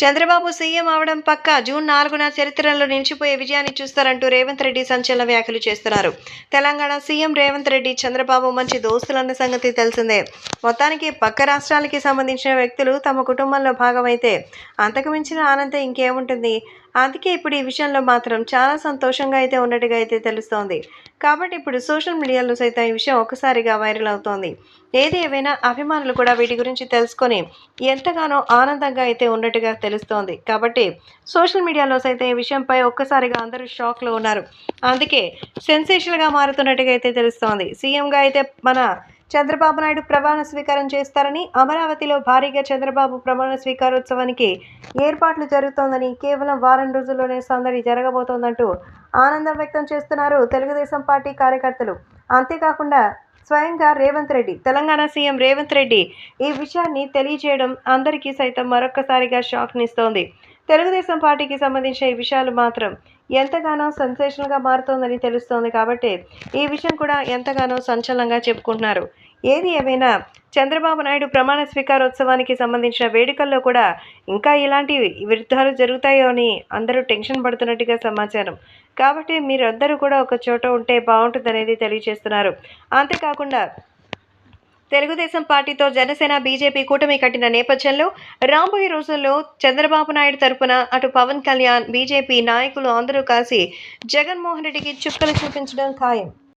Chandrababu CM అవడం పక్క June నాలుగున చరిత్రలో నిలిచిపోయే విజయాన్ని చూస్తారంటూ రేవంత్ రెడ్డి సంచలన వ్యాఖ్యలు చేస్తున్నారు. తెలంగాణ సీఎం రేవంత్ రెడ్డి చంద్రబాబు మంచి దోస్తులన్న సంగతి తెలిసిందే. మొత్తానికి పక్క రాష్ట్రాలకి సంబంధించిన వ్యక్తులు తమ కుటుంబంలో భాగమైతే అంతకు మించిన ఆనందం ఇంకేముంటుంది? అందుకే ఇప్పుడు ఈ విషయంలో మాత్రం చాలా సంతోషంగా అయితే ఉన్నట్టుగా అయితే తెలుస్తోంది. కాబట్టి ఇప్పుడు సోషల్ మీడియాలో సైతం ఈ విషయం ఒక్కసారిగా వైరల్ అవుతోంది. ఏది ఏవైనా అభిమానులు కూడా వీటి గురించి తెలుసుకొని ఎంతగానో ఆనందంగా అయితే ఉన్నట్టుగా తెలుస్తోంది. కాబట్టి సోషల్ మీడియాలో సైతం ఈ విషయంపై ఒక్కసారిగా అందరూ షాక్లో ఉన్నారు. అందుకే సెన్సేషన్గా మారుతున్నట్టుగా అయితే తెలుస్తోంది. సీఎంగా అయితే మన చంద్రబాబు నాయుడు ప్రమాణ స్వీకారం చేస్తారని అమరావతిలో భారీగా చంద్రబాబు ప్రమాణ స్వీకారోత్సవానికి ఏర్పాట్లు జరుగుతోందని కేవలం వారం రోజుల్లోనే సందడి జరగబోతోందంటూ ఆనందం వ్యక్తం చేస్తున్నారు తెలుగుదేశం పార్టీ కార్యకర్తలు. అంతేకాకుండా స్వయంగా రేవంత్ రెడ్డి తెలంగాణ సీఎం రేవంత్ రెడ్డి ఈ విషయాన్ని తెలియజేయడం అందరికీ సైతం మరొక్కసారిగా షాక్నిస్తోంది. తెలుగుదేశం పార్టీకి సంబంధించిన ఈ విషయాలు మాత్రం ఎంతగానో సెన్సేషన్గా మారుతోందని తెలుస్తోంది కాబట్టి ఈ విషయం కూడా ఎంతగానో సంచలనంగా చెప్పుకుంటున్నారు. ఏది ఏమైనా చంద్రబాబు నాయుడు ప్రమాణ స్వీకారోత్సవానికి సంబంధించిన వేడుకల్లో కూడా ఇంకా ఇలాంటి విరుద్ధాలు జరుగుతాయో అని అందరూ టెన్షన్ పడుతున్నట్టుగా సమాచారం. కాబట్టి మీరందరూ కూడా ఒక చోట ఉంటే బాగుంటుందనేది తెలియజేస్తున్నారు. అంతేకాకుండా తెలుగుదేశం పార్టీతో జనసేన బీజేపీ కూటమి కట్టిన నేపథ్యంలో రాబోయే రోజుల్లో చంద్రబాబు నాయుడు తరపున అటు పవన్ కళ్యాణ్ బీజేపీ నాయకులు అందరూ కలిసి జగన్మోహన్ రెడ్డికి చుక్కలు చూపించడం ఖాయం.